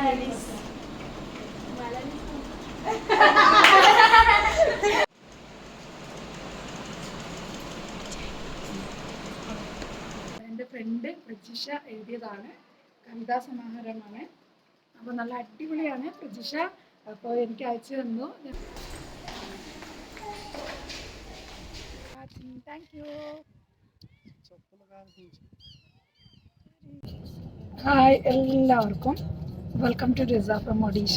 എന്റെ ഫ്രണ്ട് പ്രജിഷ എഴുതിയതാണ്. കവിതാ സമാഹാരമാണ് അപ്പോൾ നല്ല അടിപൊളിയാണ് പ്രജിഷ. അപ്പോൾ എനിക്ക് അയച്ചു തന്നു. താങ്ക് യു ഹായ് എല്ലാവർക്കും. Welcome to Riza from Odisha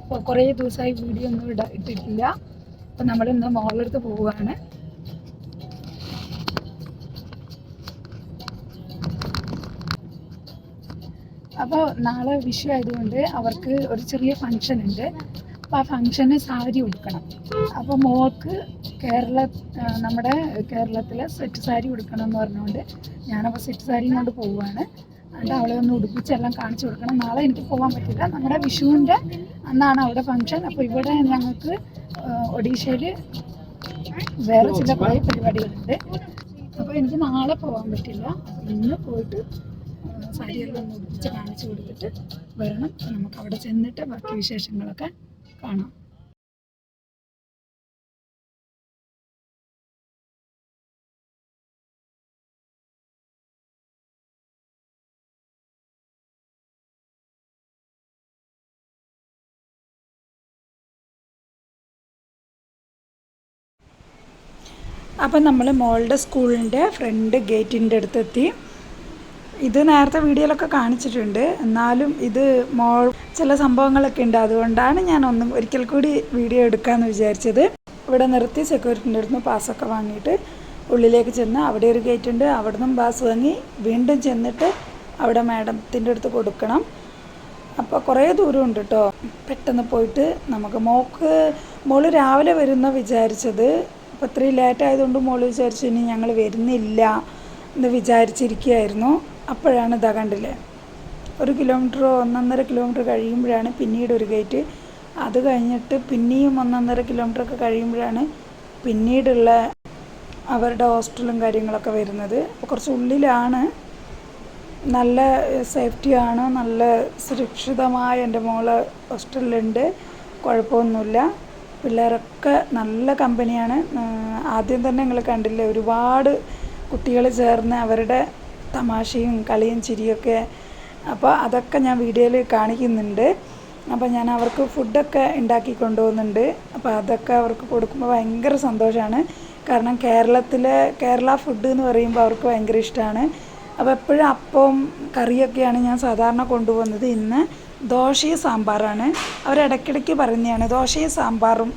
അപ്പോൾ കുറേ ദിവസമായി വീഡിയോ ഒന്നും ഇട ഇട്ടിട്ടില്ല. അപ്പം നമ്മളിന്ന് ഇന്ന് മോളെടുത്ത് പോവുകയാണ്. അപ്പോൾ നാളെ വിഷു ആയതുകൊണ്ട് അവർക്ക് ഒരു ചെറിയ ഫങ്ഷൻ ഉണ്ട്. അപ്പോൾ ആ ഫങ്ഷന് സാരി ഉടുക്കണം. അപ്പോൾ മോൾക്ക് കേരള നമ്മുടെ കേരളത്തിലെ സെറ്റ് സാരി ഉടുക്കണം എന്ന് പറഞ്ഞുകൊണ്ട് ഞാനപ്പോൾ സെറ്റ് സാരിയും കൊണ്ട് പോവുകയാണ്. എന്നിട്ട് അവളെ ഒന്ന് ഉടുപ്പിച്ചെല്ലാം കാണിച്ചു കൊടുക്കണം. നാളെ എനിക്ക് പോകാൻ പറ്റില്ല. നമ്മുടെ വിഷുവിന്റെ അന്നാണ് അവിടെ ഫംഗ്ഷൻ. അപ്പോൾ ഇവിടെ ഞങ്ങൾക്ക് ഒഡീഷയിൽ വേറെ ചില കുറേ പരിപാടികളുണ്ട്. അപ്പോൾ എനിക്ക് നാളെ പോകാൻ പറ്റില്ല. ഇന്ന് പോയിട്ട് സാരിയെല്ലാം ഒന്ന് ഉടുപ്പിച്ച് കാണിച്ചു കൊടുത്തിട്ട് വരണം. നമുക്ക് അവിടെ ചെന്നിട്ട് ബാക്കി വിശേഷങ്ങളൊക്കെ കാണാം. അപ്പം നമ്മൾ മോളുടെ സ്കൂളിന്റെ ഫ്രണ്ട് ഗേറ്റിന്റെ അടുത്തെത്തി. ഇത് നേരത്തെ വീഡിയോയിലൊക്കെ കാണിച്ചിട്ടുണ്ട്. എന്നാലും ഇത് മോൾ ചില സംഭവങ്ങളൊക്കെ ഉണ്ട്. അതുകൊണ്ടാണ് ഞാൻ ഒന്നും ഒരിക്കൽ കൂടി വീഡിയോ എടുക്കാമെന്ന് വിചാരിച്ചത്. ഇവിടെ നിർത്തി സെക്യൂരിറ്റിന്റെ അടുത്ത് നിന്ന് പാസ്സൊക്കെ വാങ്ങിയിട്ട് ഉള്ളിലേക്ക് ചെന്ന് അവിടെ ഒരു ഗേറ്റ് ഉണ്ട്. അവിടെ നിന്നും പാസ് വാങ്ങി വീണ്ടും ചെന്നിട്ട് അവിടെ മാഡത്തിന്റെ അടുത്ത് കൊടുക്കണം. അപ്പോൾ കുറേ ദൂരം ഉണ്ട് കേട്ടോ പെട്ടെന്ന് പോയിട്ട് നമുക്ക് മോക്ക് മോൾ രാവിലെ വരുന്ന വിചാരിച്ചത് അപ്പോൾ ഇത്രയും ലേറ്റ് ആയതുകൊണ്ട് മോൾ വിചാരിച്ചു ഇനി ഞങ്ങൾ വരുന്നില്ല എന്ന് വിചാരിച്ചിരിക്കുകയായിരുന്നു. അപ്പോഴാണ് ഇതാ കണ്ടില്ലേ? ഒരു കിലോമീറ്ററോ ഒന്നൊന്നര കിലോമീറ്റർ കഴിയുമ്പോഴാണ് പിന്നീട് ഒരു ഗേറ്റ് അത് കഴിഞ്ഞിട്ട് പിന്നെയും ഒന്നൊന്നര കിലോമീറ്റർ ഒക്കെ കഴിയുമ്പോഴാണ് പിന്നീടുള്ള അവരുടെ ഹോസ്റ്റലും കാര്യങ്ങളൊക്കെ വരുന്നത്. അപ്പോൾ കുറച്ച് ഉള്ളിലാണ്. നല്ല സേഫ്റ്റിയാണ് നല്ല സുരക്ഷിതമായ എന്റെ മോൾ ഹോസ്റ്റലിലുണ്ട് കുഴപ്പമൊന്നുമില്ല. പിള്ളേരൊക്കെ നല്ല കമ്പനിയാണ്. ആദ്യം തന്നെ നിങ്ങൾ കണ്ടില്ലേ ഒരുപാട് കുട്ടികൾ ചേർന്ന് അവരുടെ തമാശയും കളിയും ചിരിയൊക്കെ. അപ്പോൾ അതൊക്കെ ഞാൻ വീഡിയോയിൽ കാണിക്കുന്നുണ്ട്. അപ്പോൾ ഞാൻ അവർക്ക് ഫുഡൊക്കെ ഉണ്ടാക്കി കൊണ്ടുപോകുന്നുണ്ട്. അപ്പോൾ അതൊക്കെ അവർക്ക് കൊടുക്കുമ്പോൾ ഭയങ്കര സന്തോഷമാണ്. കാരണം കേരളത്തിലെ കേരള ഫുഡ് എന്ന് പറയുമ്പോൾ അവർക്ക് ഭയങ്കര ഇഷ്ടമാണ്. അപ്പോൾ എപ്പോഴും അപ്പവും കറിയൊക്കെയാണ് ഞാൻ സാധാരണ കൊണ്ടുപോകുന്നത് ഇന്ന്. ദോശയും സാമ്പാറാണ്. അവർ ഇടയ്ക്കിടയ്ക്ക് പറയുന്നതാണ് ദോശയും സാമ്പാറും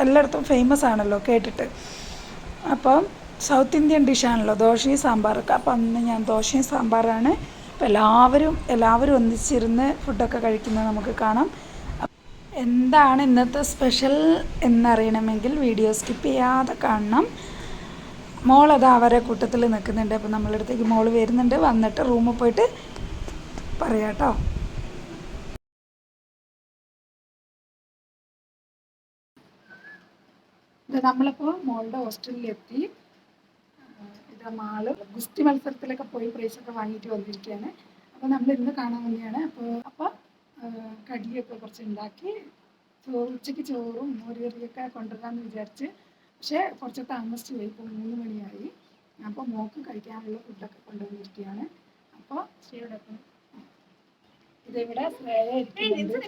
എല്ലായിടത്തും ഫേമസ് ആണല്ലോ കേട്ടിട്ട്. അപ്പം സൗത്ത് ഇന്ത്യൻ ഡിഷാണല്ലോ ദോശയും സാമ്പാറൊക്കെ. അപ്പം അന്ന് ഞാൻ ദോശയും സാമ്പാറാണ്. അപ്പം എല്ലാവരും എല്ലാവരും ഒന്നിച്ചിരുന്ന് ഫുഡൊക്കെ കഴിക്കുന്നത് നമുക്ക് കാണാം. എന്താണ് ഇന്നത്തെ സ്പെഷ്യൽ എന്നറിയണമെങ്കിൽ വീഡിയോ സ്കിപ്പ് ചെയ്യാതെ കാണണം. മോളത് അവരെ കൂട്ടത്തിൽ നിൽക്കുന്നുണ്ട്. അപ്പം നമ്മളടുത്തേക്ക് മോൾ വരുന്നുണ്ട്. വന്നിട്ട് റൂമിൽ പോയിട്ട് പറയാം കേട്ടോ. ഇത് നമ്മളിപ്പോൾ മോളുടെ ഹോസ്റ്റലിലെത്തി. ഇത് മാൾ. ഗുസ്തി മത്സരത്തിലൊക്കെ പോയി പ്രൈസൊക്കെ വാങ്ങിയിട്ട് വന്നിരിക്കുകയാണ് അപ്പോൾ നമ്മൾ ഇന്ന് കാണാൻ വേണ്ടിയാണ് അപ്പോൾ അപ്പോൾ കടിയൊക്കെ കുറച്ച് ഉണ്ടാക്കി ചോറ് ഉച്ചയ്ക്ക് ചോറും മോരുകറിയൊക്കെ കൊണ്ടുവരാമെന്ന് വിചാരിച്ച്. പക്ഷേ കുറച്ച് താമസിച്ച് പോയി ഇപ്പോൾ മൂന്ന് മണിയായി. അപ്പോൾ മോക്ക് കഴിക്കാനുള്ള ഫുഡൊക്കെ കൊണ്ടുവന്നിരിക്കുകയാണ് അപ്പോൾ ശ്രീയോടൊപ്പം ഇതിവിടെ? ശ്രേയ ഇരിക്കുന്നുണ്ട്.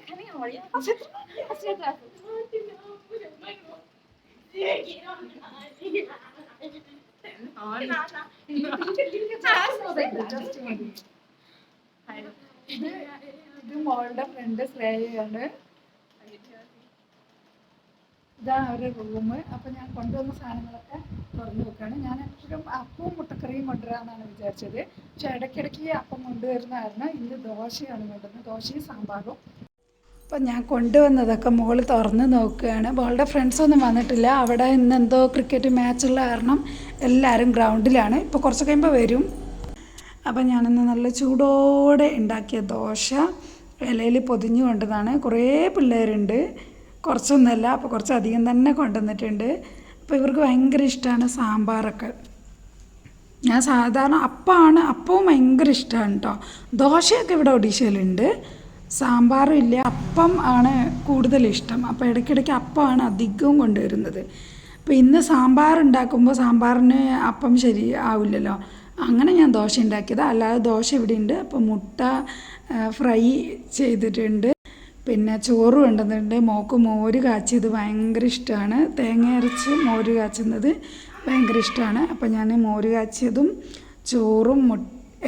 ഇത് മോളുടെ ഫ്രണ്ട് ശ്രേയയാണ് ഇതാണ് അവരുടെ റൂം അപ്പൊ ഞാൻ കൊണ്ടുവന്ന സാധനങ്ങളൊക്കെ തുറന്നു വെക്കാണ് ഞാൻ എപ്പോഴും അപ്പവും മുട്ടക്കറിയും കൊണ്ടുവരാമെന്നാണ് വിചാരിച്ചത് പക്ഷെ ഇടയ്ക്കിടയ്ക്ക് അപ്പം കൊണ്ടുവരുന്നതായിരുന്നു ഇന്ന് ദോശയാണ് കൊണ്ടുവന്നത് ദോശയും സാമ്പാറും അപ്പം ഞാൻ കൊണ്ടുവന്നതൊക്കെ മോൾ തുറന്ന് നോക്കുകയാണ്. മോളുടെ ഫ്രണ്ട്സൊന്നും വന്നിട്ടില്ല. അവിടെ ഇന്ന് എന്തോ ക്രിക്കറ്റ് മാച്ചുള്ള കാരണം എല്ലാവരും ഗ്രൗണ്ടിലാണ് ഇപ്പോൾ കുറച്ച് കഴിയുമ്പോൾ വരും. അപ്പം ഞാനിന്ന് നല്ല ചൂടോടെ ഉണ്ടാക്കിയ ദോശ ഇലയിൽ പൊതിഞ്ഞു കൊണ്ടതാണ്. കുറേ പിള്ളേരുണ്ട്. കുറച്ചൊന്നുമല്ല അപ്പോൾ കുറച്ചധികം തന്നെ കൊണ്ടുവന്നിട്ടുണ്ട്. അപ്പോൾ ഇവർക്ക് ഭയങ്കര ഇഷ്ടമാണ് സാമ്പാറൊക്കെ. ഞാൻ സാധാരണ അപ്പമാണ് അപ്പവും ഭയങ്കര ഇഷ്ടമാണ് കേട്ടോ ദോശയൊക്കെ ഇവിടെ ഒഡീഷയിലുണ്ട്. സാമ്പാറും ഇല്ല. അപ്പം ആണ് കൂടുതൽ ഇഷ്ടം. അപ്പോൾ ഇടയ്ക്കിടയ്ക്ക് അപ്പമാണ് അധികവും കൊണ്ടുവരുന്നത്. അപ്പോൾ ഇന്ന് സാമ്പാർ ഉണ്ടാക്കുമ്പോൾ സാമ്പാറിന് അപ്പം ശരി ആവില്ലല്ലോ. അങ്ങനെ ഞാൻ ദോശ ഉണ്ടാക്കിയത്. അല്ലാതെ ദോശ ഇവിടെ ഉണ്ട്. അപ്പോൾ മുട്ട ഫ്രൈ ചെയ്തിട്ടുണ്ട്. പിന്നെ ചോറ് വേണ്ടുന്നുണ്ട് മോക്ക് മോര് കാച്ചിയത് ഭയങ്കര ഇഷ്ടമാണ്. തേങ്ങ അരച്ച് മോര് കാച്ചുന്നത് ഭയങ്കര ഇഷ്ടമാണ്. അപ്പോൾ ഞാൻ മോര് കാച്ചിയതും ചോറും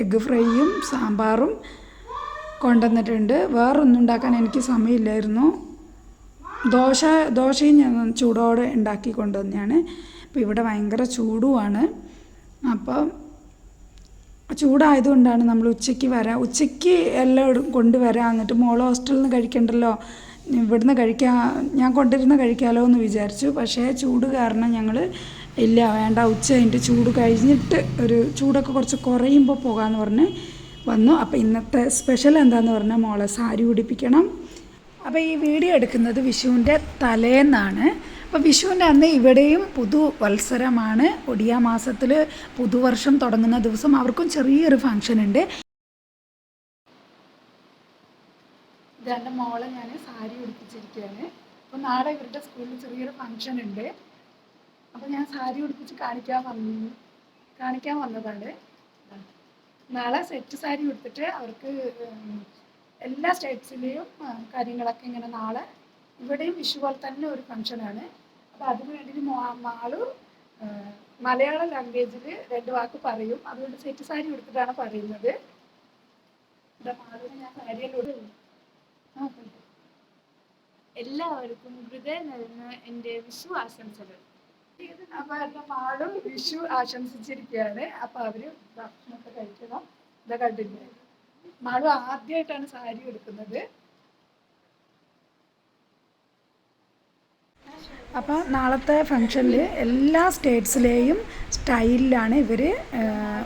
എഗ്ഗ് ഫ്രൈയും സാമ്പാറും കൊണ്ടുവന്നിട്ടുണ്ട്. വേറൊന്നും ഉണ്ടാക്കാൻ എനിക്ക് സമയമില്ലായിരുന്നു. ദോശ ദോശയും ഞാൻ ചൂടോടെ ഉണ്ടാക്കി കൊണ്ടുവന്നെയാണ് അപ്പോൾ ഇവിടെ ഭയങ്കര ചൂടുമാണ്. അപ്പോൾ ചൂടായതുകൊണ്ടാണ് നമ്മൾ ഉച്ചയ്ക്ക് വരാം ഉച്ചയ്ക്ക് എല്ലാം കൊണ്ടുവരാം എന്നിട്ട് മോൾ ഹോസ്റ്റലിൽ നിന്ന് കഴിക്കണ്ടല്ലോ ഇവിടുന്ന് കഴിക്കാൻ ഞാൻ കൊണ്ടിരുന്ന് കഴിക്കാമല്ലോ എന്ന് വിചാരിച്ചു. പക്ഷേ ചൂട് കാരണം ഞങ്ങൾ ഇല്ല വേണ്ട ഉച്ച കഴിഞ്ഞിട്ട് ചൂട് കഴിഞ്ഞിട്ട് ഒരു ചൂടൊക്കെ കുറച്ച് കുറയുമ്പോൾ പോകാമെന്ന് പറഞ്ഞ് വന്നു. അപ്പോൾ ഇന്നത്തെ സ്പെഷ്യൽ എന്താന്ന് പറഞ്ഞാൽ മോളെ സാരി ഉടിപ്പിക്കണം. അപ്പോൾ ഈ വീഡിയോ എടുക്കുന്നത് വിഷുവിന്റെ തലേന്നാണ്. അപ്പോൾ വിഷുവിന്റെ അന്ന് ഇവിടെയും പുതു വത്സരമാണ്. ഒടിയ മാസത്തിൽ പുതുവർഷം തുടങ്ങുന്ന ദിവസം അവർക്കും ചെറിയൊരു ഫങ്ഷൻ ഉണ്ട്. ഇതെന്റെ മോളെ ഞാൻ സാരി ഉടുപ്പിച്ചിരിക്കുകയാണ് അപ്പോൾ നാളെ ഇവരുടെ സ്കൂളിൽ ചെറിയൊരു ഫങ്ഷൻ ഉണ്ട്. അപ്പോൾ ഞാൻ സാരി ഉടുപ്പിച്ച് കാണിക്കാൻ വന്നു കാണിക്കാൻ വന്നതാണ്. നാളെ സെറ്റ് സാരി ഉടുത്തിട്ട് അവർക്ക് എല്ലാ സ്റ്റേറ്റ്സിലെയും കാര്യങ്ങളൊക്കെ ഇങ്ങനെ നാളെ ഇവിടെയും വിഷു പോലെ തന്നെ ഒരു ഫംഗ്ഷനാണ്. അപ്പോൾ അതിന് വേണ്ടിയിട്ട് മാളു മലയാള ലാംഗ്വേജിൽ രണ്ട് വാക്ക് പറയും. അതുകൊണ്ട് സെറ്റ് സാരി ഉടുത്തിട്ടാണ് പറയുന്നത്. ഞാൻ എല്ലാവർക്കും ഹൃദയം നൽകുന്ന എന്റെ വിഷു ആശംസകൾ. അപ്പൊ എന്റെ മാളും വിഷു ആശംസിച്ചിരിക്കുകയാണ്. അപ്പൊ അവർ ഭക്ഷണമൊക്കെ കഴിക്കണം. ഇതാ കണ്ടില്ലേ? മാളു ആദ്യമായിട്ടാണ് സാരി എടുക്കുന്നത് അപ്പോൾ നാളത്തെ ഫംഗ്ഷനിൽ എല്ലാ സ്റ്റേറ്റ്സിലെയും സ്റ്റൈലിലാണ് ഇവർ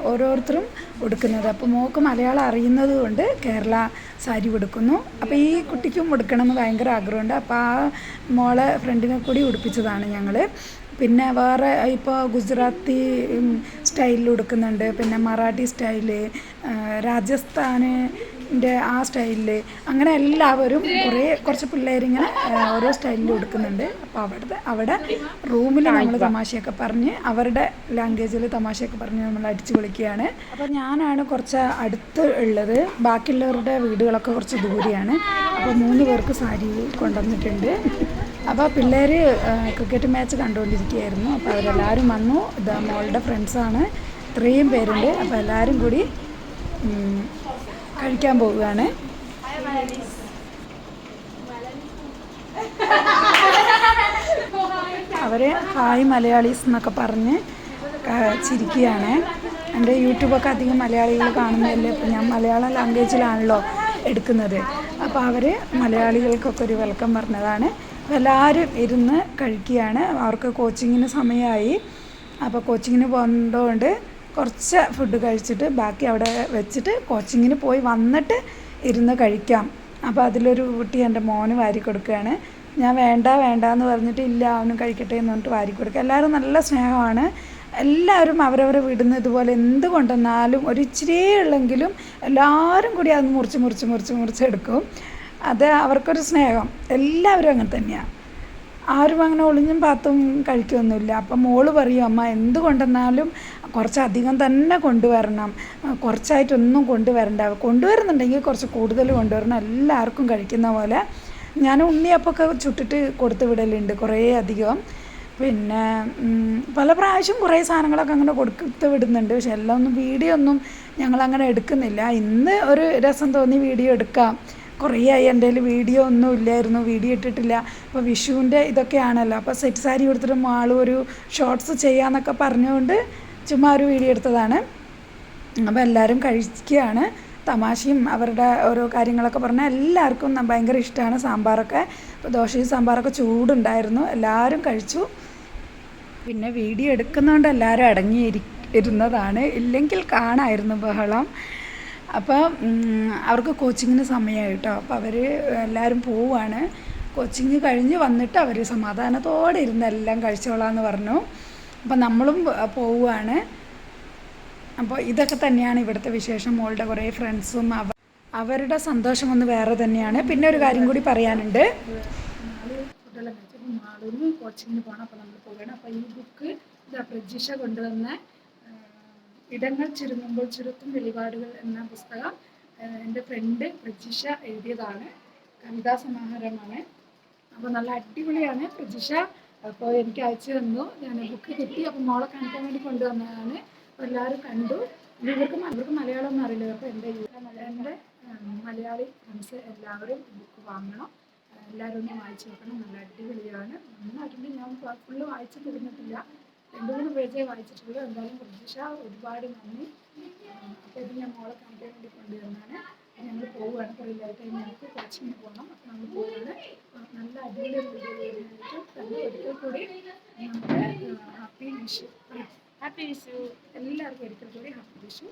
ഓരോരുത്തരും ഉടുക്കുന്നത്. അപ്പോൾ മോക്ക് മലയാളം അറിയുന്നത് കൊണ്ട് കേരള സാരി ഉടുക്കുന്നു. അപ്പോൾ ഈ കുട്ടിക്കും ഉടുക്കണം എന്ന് ഭയങ്കര ആഗ്രഹമുണ്ട്. അപ്പോൾ ആ മോളെ ഫ്രണ്ടിനെ കൂടി ഉടുപ്പിച്ചതാണ് ഞങ്ങൾ പിന്നെ വേറെ ഇപ്പോൾ ഗുജറാത്തി സ്റ്റൈലിൽ ഉടുക്കുന്നുണ്ട്. പിന്നെ മറാഠി സ്റ്റൈൽ രാജസ്ഥാനിന്റെ ആ സ്റ്റൈലിൽ അങ്ങനെ എല്ലാവരും കുറേ കുറച്ച് പിള്ളേരിങ്ങനെ ഇങ്ങനെ ഓരോ സ്റ്റൈലിൽ ഉടുക്കുന്നുണ്ട്. അപ്പോൾ അവിടുത്തെ അവിടെ റൂമിൽ നമ്മൾ തമാശയൊക്കെ പറഞ്ഞ് അവരുടെ ലാംഗ്വേജിൽ തമാശയൊക്കെ പറഞ്ഞ് നമ്മൾ അടിച്ചു വിളിക്കുകയാണ്. അപ്പോൾ ഞാനാണ് കുറച്ച് അടുത്ത് ഉള്ളത്. ബാക്കിയുള്ളവരുടെ വീടുകളൊക്കെ കുറച്ച് ദൂരെയാണ്. അപ്പോൾ മൂന്ന് പേർക്ക് സാരി കൊണ്ടുവന്നിട്ടുണ്ട്. അപ്പോൾ പിള്ളേർ ക്രിക്കറ്റ് മാച്ച് കണ്ടുകൊണ്ടിരിക്കുകയായിരുന്നു. അപ്പോൾ അവരെല്ലാവരും വന്നു. ഇത് മോളുടെ ഫ്രണ്ട്സാണ് ഇത്രയും പേരുണ്ട്. അപ്പോൾ എല്ലാവരും കൂടി കഴിക്കാൻ പോവുകയാണ്. അവർ ഹായ് മലയാളീസ് എന്നൊക്കെ പറഞ്ഞ് ചിരിക്കുകയാണ്. എന്റെ യൂട്യൂബൊക്കെ അധികം മലയാളികൾ കാണുന്നതല്ലേ? ഇപ്പം ഞാൻ മലയാളം ലാംഗ്വേജിലാണല്ലോ എടുക്കുന്നത്. അപ്പോൾ അവർ മലയാളികൾക്കൊക്കെ ഒരു വെൽക്കം പറഞ്ഞതാണ്. അപ്പോൾ എല്ലാവരും ഇരുന്ന് കഴിക്കുകയാണ്. അവർക്ക് കോച്ചിങ്ങിന് സമയമായി. അപ്പോൾ കോച്ചിങ്ങിന് പോകുന്നതുകൊണ്ട് കുറച്ച് ഫുഡ് കഴിച്ചിട്ട് ബാക്കി അവിടെ വെച്ചിട്ട് കോച്ചിങ്ങിന് പോയി വന്നിട്ട് ഇരുന്ന് കഴിക്കാം. അപ്പോൾ അതിലൊരു കുട്ടി എന്റെ മോന് വാരി കൊടുക്കുകയാണ്. ഞാൻ വേണ്ട വേണ്ട എന്ന് പറഞ്ഞിട്ട് ഇല്ല അവനും കഴിക്കട്ടെ എന്ന് പറഞ്ഞിട്ട് വാരി കൊടുക്കുക. എല്ലാവരും നല്ല സ്നേഹമാണ്. എല്ലാവരും അവരവരെ വിടുന്ന ഇതുപോലെ എന്ത് കൊണ്ടുവന്നാലും ഒരു ഉള്ളെങ്കിലും എല്ലാവരും കൂടി അത് മുറിച്ച് മുറിച്ച് മുറിച്ച് മുറിച്ചെടുക്കും അത് അവർക്കൊരു സ്നേഹം. എല്ലാവരും അങ്ങനെ തന്നെയാണ് ആരും അങ്ങനെ ഒളിഞ്ഞും പാത്തും കഴിക്കുകയൊന്നുമില്ല അപ്പം മോൾ പറയും അമ്മ എന്ത് കൊണ്ടുവന്നാലും കുറച്ചധികം തന്നെ കൊണ്ടുവരണം. കുറച്ചായിട്ടൊന്നും കൊണ്ടുവരണ്ട. കൊണ്ടുവരുന്നുണ്ടെങ്കിൽ കുറച്ച് കൂടുതൽ കൊണ്ടുവരണം. എല്ലാവർക്കും കഴിക്കുന്ന പോലെ. ഞാൻ ഉണ്ണിയപ്പൊക്കെ ചുട്ടിട്ട് കൊടുത്തു വിടലുണ്ട് കുറേ അധികം. പിന്നെ പല പ്രാവശ്യം കുറേ സാധനങ്ങളൊക്കെ അങ്ങനെ കൊടുത്ത് വിടുന്നുണ്ട്. പക്ഷെ എല്ലാം ഒന്നും വീഡിയോ ഒന്നും ഞങ്ങളങ്ങനെ എടുക്കുന്നില്ല. ഇന്ന് ഒരു രസം തോന്നി വീഡിയോ എടുക്കാം. കുറേ ആയി എന്റെ കയ്യിൽ വീഡിയോ ഒന്നും ഇല്ലായിരുന്നു വീഡിയോ ഇട്ടിട്ടില്ല. അപ്പോൾ വിഷുവിന്റെ ഇതൊക്കെയാണല്ലോ. അപ്പോൾ സെറ്റ് സാരി കൊടുത്തിട്ട് ആളും ഒരു ഷോർട്സ് ചെയ്യാമെന്നൊക്കെ പറഞ്ഞുകൊണ്ട് ചുമ്മാ ഒരു വീഡിയോ എടുത്തതാണ്. അപ്പോൾ എല്ലാവരും കഴിക്കുകയാണ് തമാശയും അവരുടെ ഓരോ കാര്യങ്ങളൊക്കെ പറഞ്ഞാൽ എല്ലാവർക്കും ഭയങ്കര ഇഷ്ടമാണ് സാമ്പാറൊക്കെ. അപ്പോൾ ദോശയും സാമ്പാറൊക്കെ ചൂടുണ്ടായിരുന്നു. എല്ലാവരും കഴിച്ചു. പിന്നെ വീഡിയോ എടുക്കുന്നതുകൊണ്ട് എല്ലാവരും അടങ്ങിയിരി ഇരുന്നതാണ്. ഇല്ലെങ്കിൽ കാണായിരുന്നു ബഹളം. അപ്പോൾ അവർക്ക് കോച്ചിങ്ങിന് സമയമായി കേട്ടോ അപ്പോൾ അവർ എല്ലാവരും പോവുകയാണ് കോച്ചിങ് കഴിഞ്ഞ് വന്നിട്ട് അവർ സമാധാനത്തോടെ ഇരുന്ന് എല്ലാം കഴിച്ചോളാമെന്ന് പറഞ്ഞു. അപ്പോൾ നമ്മളും പോവുകയാണ് അപ്പോൾ ഇതൊക്കെ തന്നെയാണ് ഇവിടുത്തെ വിശേഷം. മോളുടെ കുറേ ഫ്രണ്ട്സും അവ അവരുടെ സന്തോഷം ഒന്ന് വേറെ തന്നെയാണ്. പിന്നെ ഒരു കാര്യം കൂടി പറയാനുണ്ട്. കോച്ചിങ്ങിന് പോകണം അപ്പോൾ നമ്മൾ പോവുകയാണ് അപ്പോൾ ഈ ബുക്ക് പ്രജിഷ കൊണ്ടുവന്ന ഇടങ്ങൾ ചുരുങ്ങുമ്പോൾ ചുരുക്കും വെളിപാടുകൾ എന്ന പുസ്തകം എന്റെ ഫ്രണ്ട് പ്രജിഷ എഴുതിയതാണ്. കവിതാ സമാഹാരമാണ്. അപ്പോൾ നല്ല അടിപൊളിയാണ് പ്രജിഷ. അപ്പോൾ എനിക്ക് അയച്ചു തന്നു. ഞാൻ ബുക്ക് കിട്ടി. അപ്പോൾ മോളെ കാണിക്കാൻ വേണ്ടി കൊണ്ടുവന്നതാണ്. അപ്പോൾ എല്ലാവരും കണ്ടു. ഇവർക്ക് ഇവർക്ക് മലയാളം ഒന്നും അറിയില്ല. അപ്പോൾ എന്റെ എന്റെ മലയാളി ഫ്രണ്ട്സ് എല്ലാവരും ബുക്ക് വാങ്ങണം. എല്ലാവരും ഒന്ന് വായിച്ചു നോക്കണം. നല്ല അടിപൊളിയാണ്. നന്നായിട്ടുണ്ട്. ഞാൻ ഫുള്ള് വായിച്ചു തീർന്നിട്ടില്ല രണ്ട് മൂന്ന് പേജേ വായിച്ചിട്ടുള്ളൂ. എന്തായാലും പ്രതീക്ഷ ഒരുപാട് നന്ദി. അപ്പോൾ ഇത് ഞാൻ മോളെ കാണിക്കാൻ വേണ്ടി കൊണ്ടുവന്നാണ് ഞങ്ങൾ പോവുകയാണ്. കുറേ ലേറ്റ് ആയി ഞങ്ങൾക്ക് കോച്ചിങ്ങിന് പോകണം അപ്പോൾ നമ്മൾ പോവുകയാണ്. നല്ല അടിപൊളി വീഡിയോ വരുന്നതായിട്ട് തന്നെ ഒരിക്കൽ കൂടി നമുക്ക് ഹാപ്പി വിഷു. ഹാപ്പി വിഷു. എല്ലാവർക്കും ഒരിക്കൽ കൂടി ഹാപ്പി വിഷു.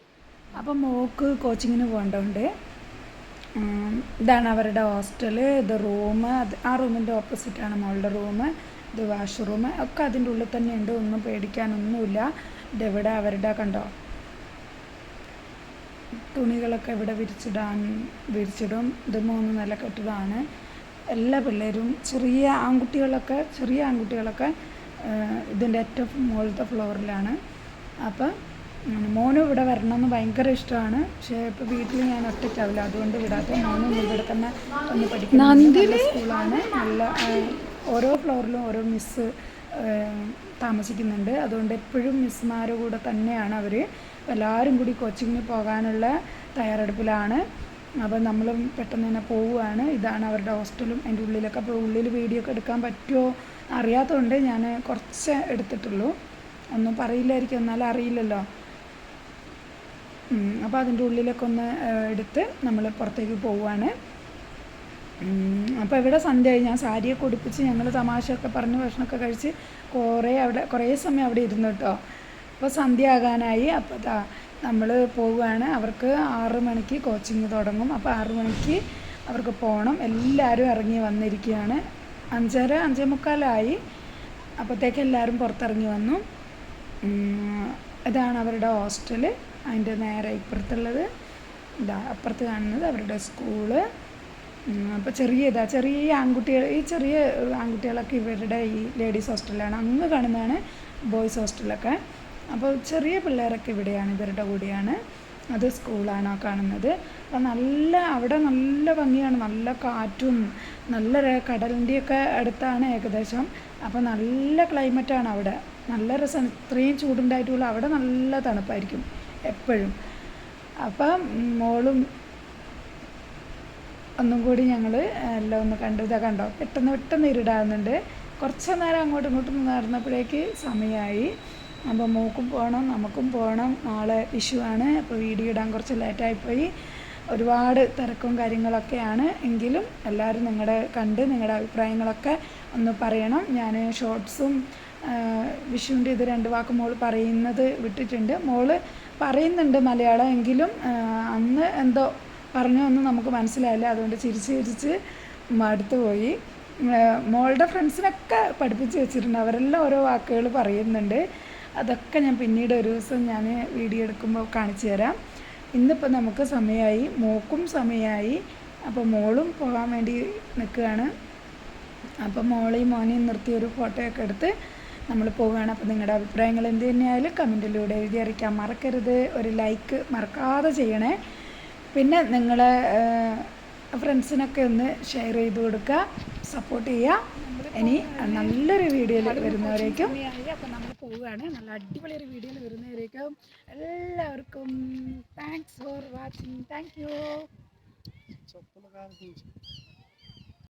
അപ്പം മോക്ക് കോച്ചിങ്ങിന് പോകേണ്ടതുണ്ട്. ഇതാണ് അവരുടെ ഹോസ്റ്റൽ ഇത് റൂം ആ ആ റൂമിന്റെ ഓപ്പോസിറ്റാണ് മോളുടെ റൂം ഇത് വാഷ്റൂം. ഒക്കെ അതിന്റെ ഉള്ളിൽ തന്നെ ഉണ്ട് ഒന്നും പേടിക്കാനൊന്നുമില്ല. ഇതെവിടെ അവരുടെ കണ്ടോ? തുണികളൊക്കെ ഇവിടെ വിരിച്ചിടാൻ വിരിച്ചിടും. ഇത് മൂന്ന് നില കെട്ടിടമാണ് എല്ലാ പിള്ളേരും ചെറിയ ആൺകുട്ടികളൊക്കെ ചെറിയ ആൺകുട്ടികളൊക്കെ ഇതിന്റെ ഏറ്റവും മുകളിലത്തെ ഫ്ലോറിലാണ്. അപ്പം മോനും ഇവിടെ വരണമെന്ന് ഭയങ്കര ഇഷ്ടമാണ്. പക്ഷേ ഇപ്പോൾ വീട്ടിൽ ഞാൻ ഒറ്റയ്ക്കാവില്ല. അതുകൊണ്ട് വിടാത്ത മോനും ഇവിടെ തന്നെ ഒന്ന് പഠിക്കുന്ന സ്കൂളാണ്. നല്ല ഓരോ ഫ്ലോറിലും ഓരോ മിസ് താമസിക്കുന്നുണ്ട്. അതുകൊണ്ട് എപ്പോഴും മിസ്സുമാരുടെ കൂടെ തന്നെയാണ് അവർ എല്ലാവരും കൂടി കോച്ചിങ്ങിന് പോകാനുള്ള തയ്യാറെടുപ്പിലാണ്. അപ്പോൾ നമ്മളും പെട്ടെന്ന് തന്നെ പോവുകയാണ്. ഇതാണ് അവരുടെ ഹോസ്റ്റലും. അതിന്റെ ഉള്ളിലൊക്കെ അപ്പോൾ ഉള്ളിൽ വീഡിയോ ഒക്കെ എടുക്കാൻ പറ്റുമോ അറിയാത്തതുകൊണ്ട് ഞാൻ കുറച്ച് എടുത്തിട്ടുള്ളൂ. ഒന്നും പറയില്ലായിരിക്കും. എന്നാലും അറിയില്ലല്ലോ. അപ്പോൾ അതിന്റെ ഉള്ളിലൊക്കെ ഒന്ന് എടുത്ത് നമ്മൾ പുറത്തേക്ക് പോവുകയാണ്. അപ്പോൾ ഇവിടെ സന്ധ്യയായി? ഞാൻ സാരിയൊക്കെ ഉടുപ്പിച്ച് ഞങ്ങൾ തമാശയൊക്കെ പറഞ്ഞ് ഭക്ഷണമൊക്കെ കഴിച്ച് കുറേ അവിടെ കുറേ സമയം അവിടെ ഇരുന്നു കേട്ടോ അപ്പോൾ സന്ധ്യ ആകാനായി അപ്പോൾ താ നമ്മൾ പോവുകയാണ്. അവർക്ക് ആറ് മണിക്ക് കോച്ചിങ് തുടങ്ങും. അപ്പോൾ ആറ് മണിക്ക് അവർക്ക് പോകണം എല്ലാവരും ഇറങ്ങി വന്നിരിക്കുകയാണ്. അഞ്ചര അഞ്ചേ മുക്കാലായി. അപ്പോഴത്തേക്ക് എല്ലാവരും പുറത്തിറങ്ങി വന്നു. ഇതാണ് അവരുടെ ഹോസ്റ്റൽ അതിന്റെ നേരെ ഇപ്പുറത്തുള്ളത്. ഇതാ അപ്പുറത്ത് കാണുന്നത് അവരുടെ സ്കൂൾ. അപ്പോൾ ചെറിയ ഇതാ ചെറിയ ആൺകുട്ടികൾ ഈ ചെറിയ ആൺകുട്ടികളൊക്കെ ഇവരുടെ ഈ ലേഡീസ് ഹോസ്റ്റലിലാണ് അങ്ങ് കാണുന്നതാണ് ബോയ്സ് ഹോസ്റ്റലൊക്കെ അപ്പോൾ ചെറിയ പിള്ളേരൊക്കെ ഇവിടെയാണ് ഇവരുടെ കൂടെയാണ്. അത് സ്കൂളാണ് ആ കാണുന്നത്. അപ്പോൾ നല്ല അവിടെ നല്ല ഭംഗിയാണ്. നല്ല കാറ്റും നല്ല കടലിന്റെയൊക്കെ അടുത്താണ് ഏകദേശം. അപ്പോൾ നല്ല ക്ലൈമറ്റാണ് അവിടെ. നല്ല രസം. ഇത്രയും ചൂടുണ്ടായിട്ടുള്ള അവിടെ നല്ല തണുപ്പായിരിക്കും എപ്പോഴും. അപ്പം മോളും ഒന്നും കൂടി ഞങ്ങൾ എല്ലാം ഒന്ന് കണ്ടു ഇതാ കണ്ടോ? പെട്ടെന്ന് പെട്ടെന്ന് ഇരുടാകുന്നുണ്ട്. കുറച്ച് നേരം അങ്ങോട്ടും ഇങ്ങോട്ടും നടന്നപ്പോഴേക്ക് സമയമായി അപ്പോൾ മൂക്കും പോകണം നമുക്കും പോകണം. നാളെ വിഷു ആണ് അപ്പോൾ വീഡിയോ ഇടാൻ കുറച്ച് ലേറ്റായിപ്പോയി. ഒരുപാട് തിരക്കും കാര്യങ്ങളൊക്കെയാണ്. എങ്കിലും എല്ലാവരും നിങ്ങളുടെ കണ്ട് നിങ്ങളുടെ അഭിപ്രായങ്ങളൊക്കെ ഒന്ന് പറയണം. ഞാൻ ഷോർട്സും വിഷുവിന്റെ ഇത് രണ്ട് വാക്ക് മോൾ പറയുന്നത് വിട്ടിട്ടുണ്ട്. മോൾ പറയുന്നുണ്ട് മലയാളം എങ്കിലും അന്ന് എന്തോ പറഞ്ഞൊന്നും നമുക്ക് മനസ്സിലായില്ല. അതുകൊണ്ട് ചിരിച്ച് ചിരിച്ച് മടുത്തു പോയി. മോളുടെ ഫ്രണ്ട്സിനൊക്കെ പഠിപ്പിച്ച് വെച്ചിട്ടുണ്ട്. അവരെല്ലാം ഓരോ വാക്കുകൾ പറയുന്നുണ്ട്. അതൊക്കെ ഞാൻ പിന്നീട് ഒരു ദിവസം ഞാൻ വീഡിയോ എടുക്കുമ്പോൾ കാണിച്ചു തരാം. ഇന്നിപ്പോൾ നമുക്ക് സമയമായി. മോക്കും സമയമായി. അപ്പോൾ മോളും പോകാൻ വേണ്ടി നിൽക്കുകയാണ്. അപ്പോൾ മോളെയും മോനെയും നിർത്തി ഒരു ഫോട്ടോയൊക്കെ എടുത്ത് നമ്മൾ പോവുകയാണ്. അപ്പോൾ നിങ്ങളുടെ അഭിപ്രായങ്ങൾ എന്ത് തന്നെയായാലും കമന്റിലൂടെ എഴുതി അറിയിക്കാൻ മറക്കരുത്. ഒരു ലൈക്ക് മറക്കാതെ ചെയ്യണേ. പിന്നെ നിങ്ങൾ ഫ്രണ്ട്സിനൊക്കെ ഒന്ന് ഷെയർ ചെയ്ത് കൊടുക്കുക സപ്പോർട്ട് ചെയ്യുക. ഇനി നല്ലൊരു വീഡിയോയിൽ വരുന്നവരേക്കും അപ്പം നമ്മൾ പോവുകയാണ്. നല്ല അടിപൊളി ഒരു വീഡിയോയിൽ വരുന്നവരേക്കും എല്ലാവർക്കും thanks for watching thank you